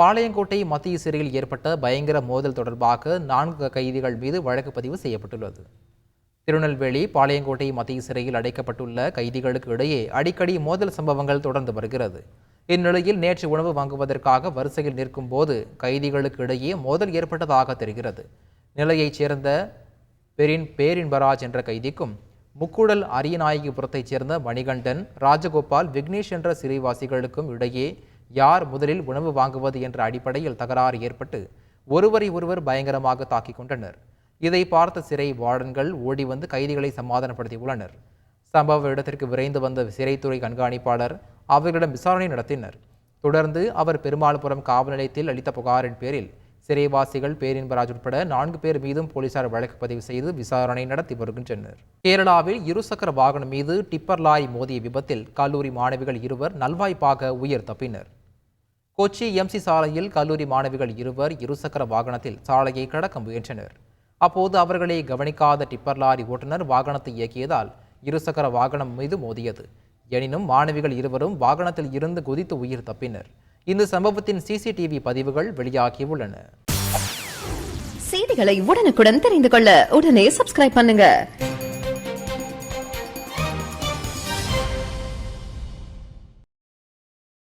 பாளையங்கோட்டை மத்திய சிறையில் ஏற்பட்ட பயங்கர மோதல் தொடர்பாக நான்கு கைதிகள் மீது வழக்கு பதிவு செய்யப்பட்டுள்ளது. திருநெல்வேலி பாளையங்கோட்டை மத்திய சிறையில் அடைக்கப்பட்டுள்ள கைதிகளுக்கு இடையே அடிக்கடி மோதல் சம்பவங்கள் தொடர்ந்து வருகிறது. இந்நிலையில் நேற்று உணவு வாங்குவதற்காக வரிசையில் நிற்கும் போது கைதிகளுக்கு இடையே மோதல் ஏற்பட்டதாக தெரிகிறது. நிலையைச் சேர்ந்த பெரின் பேரின்பராஜ் என்ற கைதிக்கும் முக்குடல் அரியநாயகிபுரத்தைச் சேர்ந்த மணிகண்டன் ராஜகோபால் விக்னேஷ் என்ற சிறைவாசிகளுக்கும் இடையே யார் முதலில் உணவு வாங்குவது என்ற அடிப்படையில் தகராறு ஏற்பட்டு ஒருவரை ஒருவர் பயங்கரமாக தாக்கிக் கொண்டனர். இதை பார்த்த சிறை வார்டன்கள் ஓடி வந்து கைதிகளை சமாதானப்படுத்தியுள்ளனர். சம்பவ இடத்திற்கு விரைந்து வந்த சிறைத்துறை கண்காணிப்பாளர் அவர்களிடம் விசாரணை நடத்தினர். தொடர்ந்து அவர் பெருமாள்புரம் காவல் நிலையத்தில் அளித்த புகாரின் பேரில் சிறைவாசிகள் பேரின்பராஜ் உட்பட நான்கு பேர் மீதும் போலீசார் வழக்கு பதிவு செய்து விசாரணை நடத்தி வருகின்றனர். கேரளாவில் இருசக்கர வாகனம் மீது டிப்பர் லாரி மோதிய விபத்தில் கல்லூரி மாணவிகள் இருவர் நல்வாய்ப்பாக உயிர் தப்பினர். கொச்சி எம்சி சாலையில் கல்லூரி மாணவிகள் இருவர் இருசக்கர வாகனத்தில் சாலையை கடக்க முயன்றனர். அப்போது அவர்களை கவனிக்காத டிப்பர் லாரி ஓட்டுநர் வாகனத்தை இயக்கியதால் இருசக்கர வாகனம் மீது மோதியது. எனினும் மாணவிகள் இருவரும் வாகனத்தில் இருந்து குதித்து உயிர் தப்பினர். இந்த சம்பவத்தின் சிசிடிவி பதிவுகள் வெளியாகியுள்ளன. செய்திகளை உடனுக்குடன் தெரிந்து கொள்ள உடனே சப்ஸ்கிரைப் பண்ணுங்க.